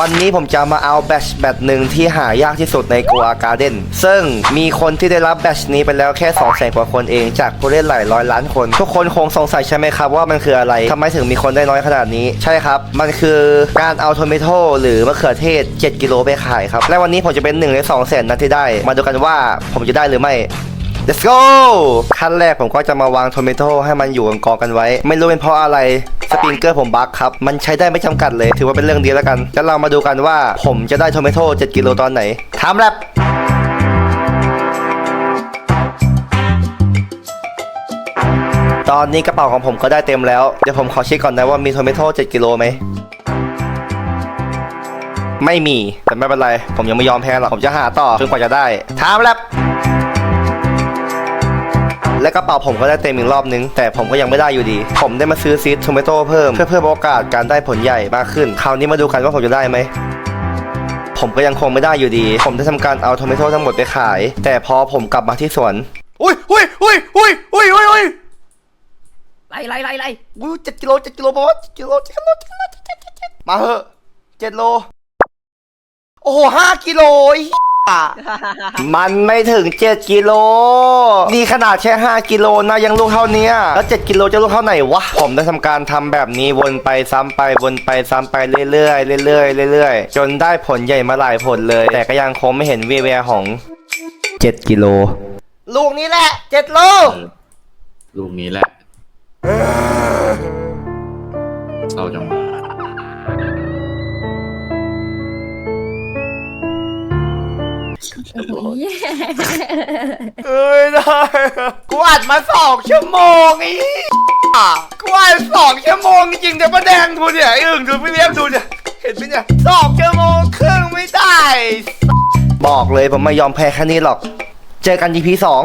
วันนี้ผมจะมาเอาแบชแบตหนึ่งที่หายากที่สุดในกัวการ์เด้นซึ่งมีคนที่ได้รับแบชนี้ไปแล้วแค่2 0 0 0 0 0กว่าคนเองจากผู้เล่นหลายร้อยล้านคน ทุกคนคงสงสัยใช่ไหมครับว่ามันคืออะไรทำไมถึงมีคนได้น้อยขนาดนี้ ใช่ครับ มันคือการเอาโทมิโตหรือมะเขือเทศ 7 กิโลไปขายครับและวันนี้ผมจะเป็นหนึ่งใน2 0 0 0 0 0นัดที่ได้ มาดูกันว่าผมจะได้หรือไม่ Let's go ขั้นแรกผมก็จะมาวางโทมิโตให้มันอยู่กองกันไว้ ไม่รู้เป็นเพราะอะไรสปริงเกอร์ผมบั๊กครับ มันใช้ได้ไม่จำกัดเลย ถือว่าเป็นเรื่องดีแล้วกันแล้วเรามาดูกันว่าผมจะได้โทมิโต7กิโลตอนไหนทำแลบตอนนี้กระเป๋าของผมก็ได้เต็มแล้ว เดี๋ยวผมขอเช็คก่อนนะว่ามีโทมิโต7กิโลไหม ไม่มี แต่ไม่เป็นไร ผมยังไม่ยอมแพ้หรอก ผมจะหาต่อจนกว่าจะได้ทำแลบ และกระเป๋าผมก็ได้เต็มอีกรอบนึง แต่ผมก็ยังไม่ได้อยู่ดี ผมได้มาซื้อซีดโทเมโต้เพิ่มเพื่อเพิ่มโอกาสการได้ผลใหญ่มากขึ้น คราวนี้มาดูกันว่าผมจะได้ไหมผมก็ยังคงไม่ได้อยู่ดี ผมได้ทำการเอาโทเมโต้ทั้งหมดไปขาย แต่พอผมกลับมาที่สวน อุ้ยอุ้ยอุ้ยอุ้ยอุ้ยอุ้ยอุ้ยไล่ไล่ไล่ไล่อุ้ยเจ็ดกิโลเจ็ดกิโลบอสเจ็ดกิโลเจ็ดกิโลเจ็ดกิโลเจ็ดกิโลเจ็ดกิโลมาเหอะเจ็ดโล โอ้โหห้ากิโลไอ้เหี้ย มันไม่ถึง 7 กิโล นี่ขนาดแค่ 5 กิโลนะยังลูกเท่านี้แล้ว7กิโลจะลูกเท่าไหนวะ ผมได้ทำการทำแบบนี้วนไปซ้ำไปวนไปซ้ำไปเรื่อยๆเรื่อยๆเรื่อยๆ จนได้ผลใหญ่มาหลายผลเลย แต่ก็ยังคงไม่เห็นวีแววของ 7 กิโล ลูกนี้แหละ 7 โล ลูกนี้แหละเศร้าจัง วะเอ้ยได้กูอัดมาสองชั่วโมงอีกูอัดสองชั่วโมงจริงๆเดี๋ยวมาแดงดูเนี่ยไอ้อึ่งดูพี่เลี้ยงดูเนี่ยเห็นไหมเนี่ยสองชั่วโมงครึ่งไม่ได้ บอกเลยผมไม่ยอมแพ้แค่นี้หรอก เจอกัน EP สอง